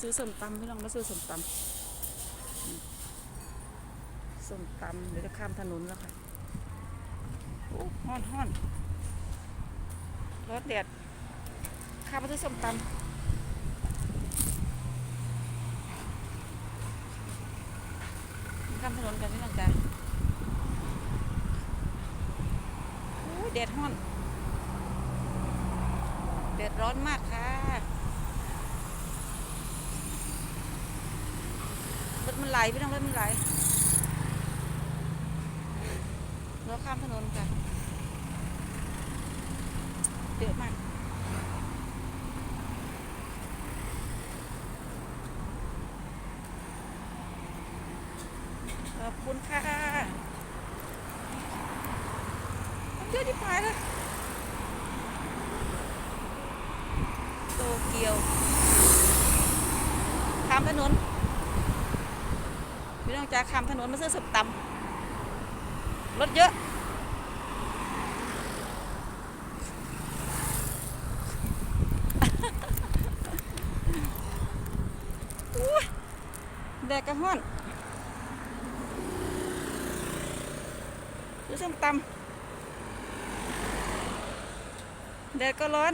ซื้อส้มตำพี่น้องมาซื้อส้มตำส้มตำเดี๋ยวจะข้ามถนนแล้วค่ะโอ้ห้อนห้อนร้อนแดดข้ามมาซื้อส้มตำข้ามถนนกันพี่น้องจ้าโอ้ยแดดห้อนแดดร้อนมากค่ะ รถ มันไหลพี่น้องรถมันไหลเราข้ามถนนกันเยอะมากขอบคุณค่ะเยอะที่ปลายเลยโตเกียวข้ามถนน ต้องจากข้ามถนนมาซื้อสับตำรถเยอะแดดกระห้อนซื้อส้มตำแดดก็ร้อน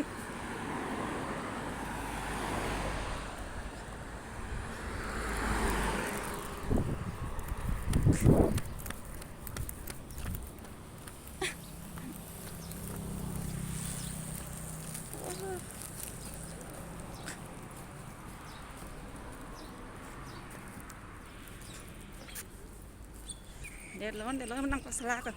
เด็ดร้อนเด็ดร้อนมันนั่งปัสสาวะก่อน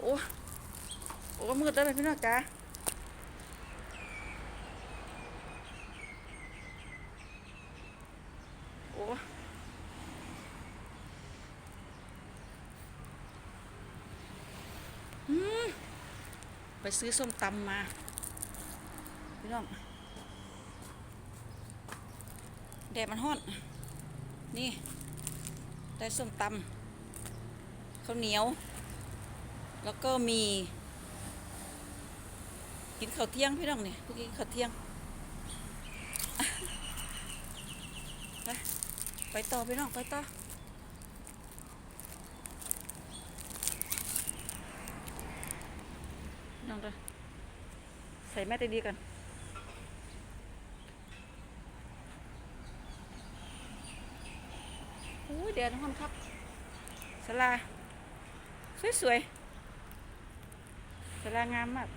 โอ้โอ้มืดแล้วเลยพี่น้องจ๋าโอ้อืม ไปซื้อส้มตำมาพี่น้องแดดมันฮ้อน นี่ ได้ส้มตำข้าวเหนียว แล้วก็มี กินข้าวเที่ยงพี่น้องเนี่ยพวกกินข้าวเที่ยง ไปไปต่อพี่น้องไปต่อ น้องเด้อใส่แม่ตดีๆกันอุ้ยแดดร้องครับสลา สวยๆสลางามมาก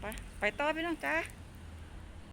ไป ไปต่อพี่น้องจ้า